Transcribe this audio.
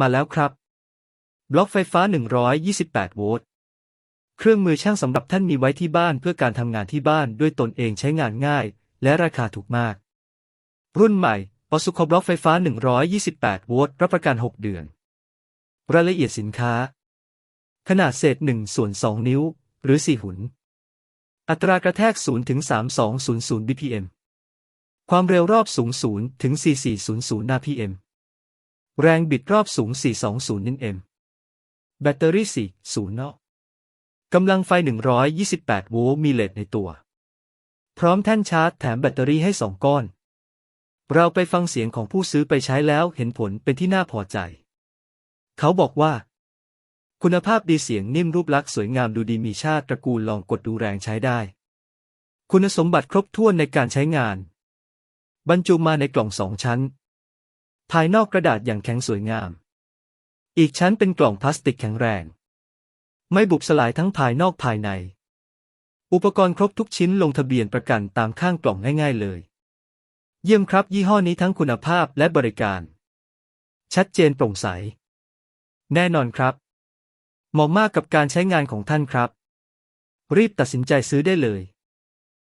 มาแล้วครับ บล็อกไฟฟ้า 128 โวลต์ เครื่องมือช่างสำหรับท่านมีไว้ที่บ้านเพื่อการทำงานที่บ้านด้วยตนเองใช้งานง่าย และราคาถูกมาก รุ่นใหม่ปอสุคบล็อกไฟฟ้า 128 โวลต์ รับประกัน 6 เดือน รายละเอียดสินค้า ขนาดเศษ1ส่วน2นิ้ว หรือ 4 หุน อัตรากระแทก 0 ถึง 3200 bpm ความเร็วรอบสูง 0 ถึง 4400 rpm แรงบิดรอบสูง 420 นิวตันแบตเตอรี่ 4 0นอกกำลังไฟ 128 โวลต์ มีเลดในตัว พร้อมแท่นชาร์จแถมแบตเตอรี่ให้ 2 ก้อน เราไปฟังเสียงของผู้ซื้อไปใช้แล้วเห็นผลเป็นที่น่าพอใจ เขาบอกว่า คุณภาพดีเสียงนิ่มรูปลักษณ์สวยงามดูดีมีชาติตระกูลลองกดดูแรงใช้ได้ คุณสมบัติครบถ้วนในการใช้งาน บรรจุมาในกล่องสองชั้น ภายนอกกระดาษอย่างแข็งสวยงาม อีกชั้นเป็นกล่องพลาสติกแข็งแรง ไม่บุบสลายทั้งภายนอกภายใน อุปกรณ์ครบทุกชิ้นลงทะเบียนประกันตามข้างกล่องง่ายๆเลย เยี่ยมครับยี่ห้อนี้ทั้งคุณภาพและบริการ ชัดเจนโปร่งใส แน่นอนครับ เหมาะมากกับการใช้งานของท่านครับ รีบตัดสินใจซื้อได้เลย